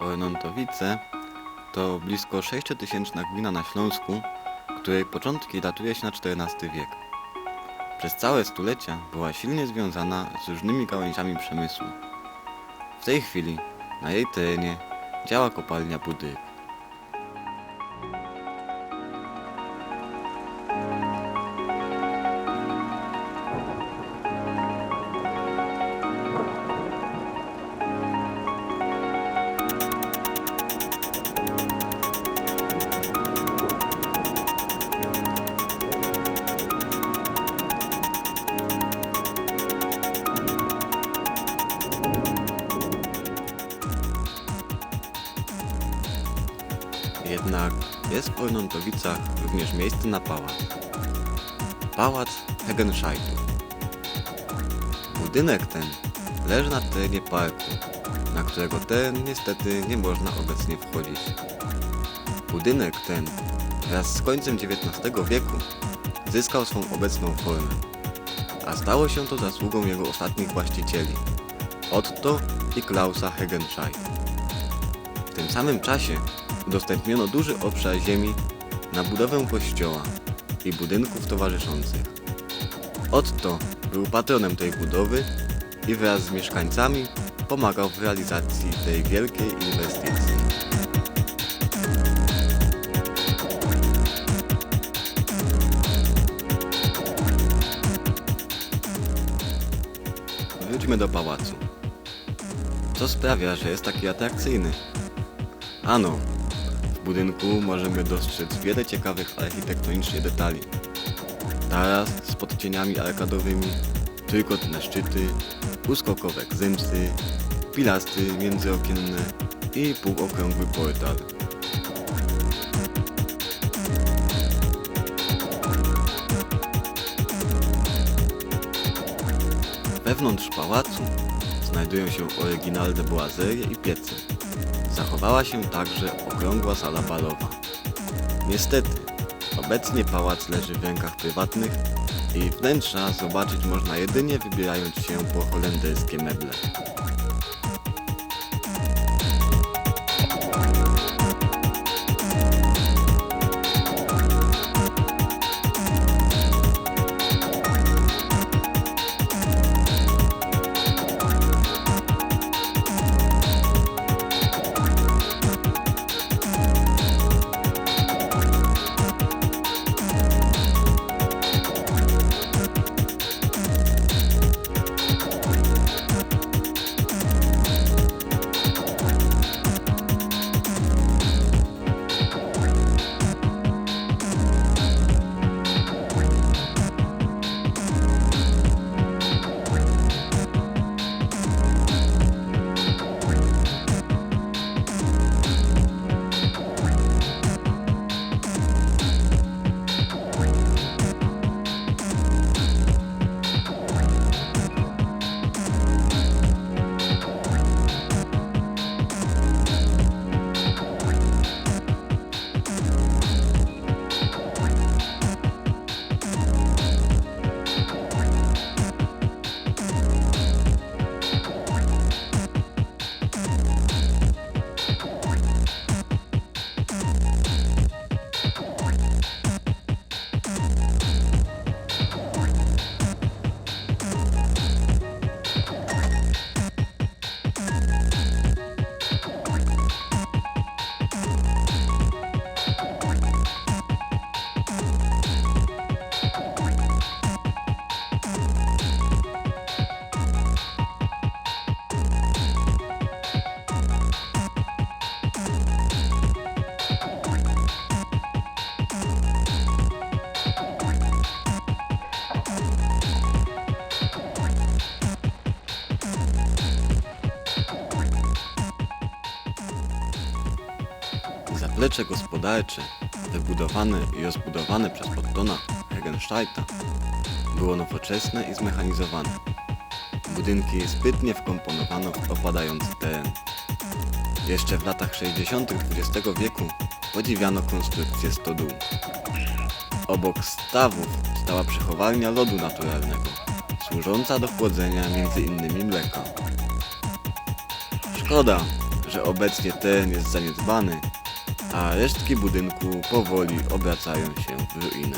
Pojnontowice to blisko 6000 gmina na Śląsku, której początki datuje się na XIV wiek. Przez całe stulecia była silnie związana z różnymi gałęziami przemysłu. W tej chwili na jej terenie działa kopalnia Budyk. Jednak jest w Pojnontowicach również miejsce na pałac. Pałac Hegenscheidów. Budynek ten leży na terenie parku, na którego teren niestety nie można obecnie wchodzić. Budynek ten wraz z końcem XIX wieku zyskał swą obecną formę, a stało się to zasługą jego ostatnich właścicieli, Otto i Klausa Hegenscheid. W tym samym czasie udostępniono duży obszar ziemi na budowę kościoła i budynków towarzyszących. Otto był patronem tej budowy i wraz z mieszkańcami pomagał w realizacji tej wielkiej inwestycji. Wróćmy do pałacu. Co sprawia, że jest taki atrakcyjny? Ano, budynku możemy dostrzec wiele ciekawych architektonicznie detali. Taras z podcieniami arkadowymi, trójkątne szczyty, uskokowe gzymsy, pilastry międzyokienne i półokrągły portal. Wewnątrz pałacu znajdują się oryginalne boazerie i piece. Zachowała się także okrągła sala balowa. Niestety, obecnie pałac leży w rękach prywatnych i wnętrza zobaczyć można jedynie wybierając się po holenderskie meble. Zaplecze gospodarcze, wybudowane i rozbudowane przez Ottona Hegensteita, było nowoczesne i zmechanizowane. Budynki zbytnie wkomponowano w opadający teren. Jeszcze w latach 60. XX wieku podziwiano konstrukcję stodół. Obok stawów stała przechowalnia lodu naturalnego, służąca do chłodzenia m.in. mleka. Szkoda, że obecnie ten jest zaniedbany, a resztki budynku powoli obracają się w ruinę.